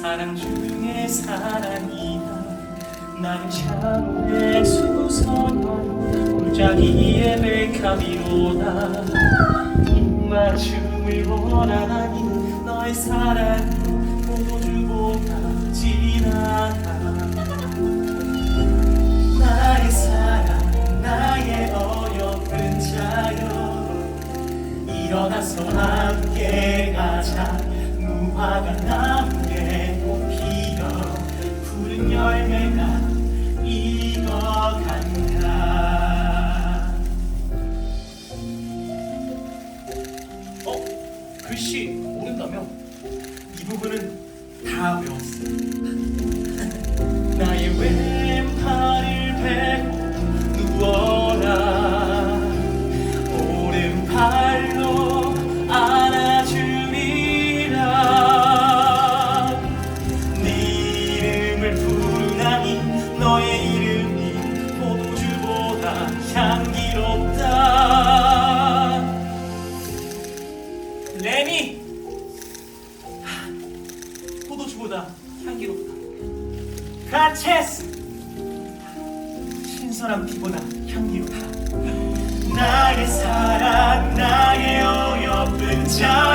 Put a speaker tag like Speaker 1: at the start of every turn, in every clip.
Speaker 1: 사랑 중에 사랑이다 나는 샤넬의 수선화 골짜기의 벨카미로다. 입맞춤을 원하니 너의 사랑 포도주보다 진하다 나의 사랑 나의 어여쁜 자여. 일어나서 함께 가자. 무화과 나무에 글씨 모른다며? 이 부분은 다 외웠어 나 포도주보다 향기롭다. 가체스! 신선한 피보다 향기롭다. 나의 사랑 나의 어여쁜 자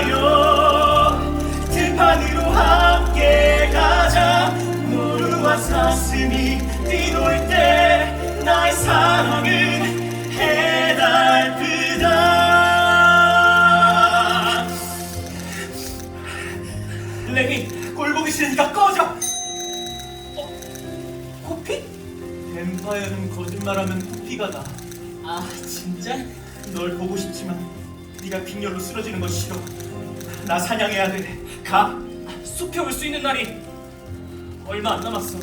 Speaker 1: 싫으니까 꺼져 어? 코피? 뱀파이어는 거짓말하면 코피가 나. 아 진짜? 널 보고 싶지만 네가 빈혈로 쓰러지는 거 싫어. 나 사냥해야 돼. 가. 숲에 올 수 있는 날이 얼마 안 남았어.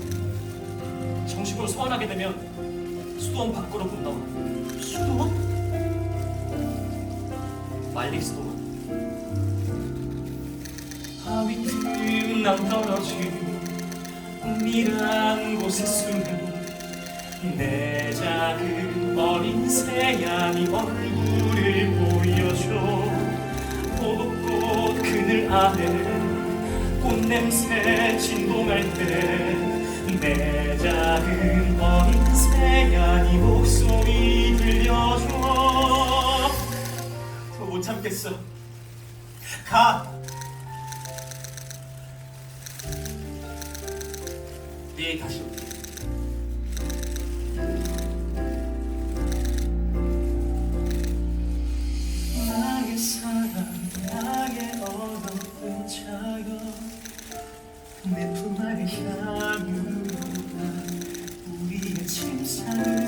Speaker 1: 정식으로 소환하게 되면 수도원 밖으로 못 나와. 수도원? 말리 수도원. 틈 낭떠러진 꿈이란 곳에 숨은 내 작은 어린 새양이 얼굴을 보여줘. 포도꽃 그늘 아래 꽃냄새 진동할 때 내 작은 어린 새양이 목소리 들려줘. 더못 참겠어. 가 네 다시. 나의 사랑 나의 어둡은 자여 내 품안에 향유로다 우리의 침상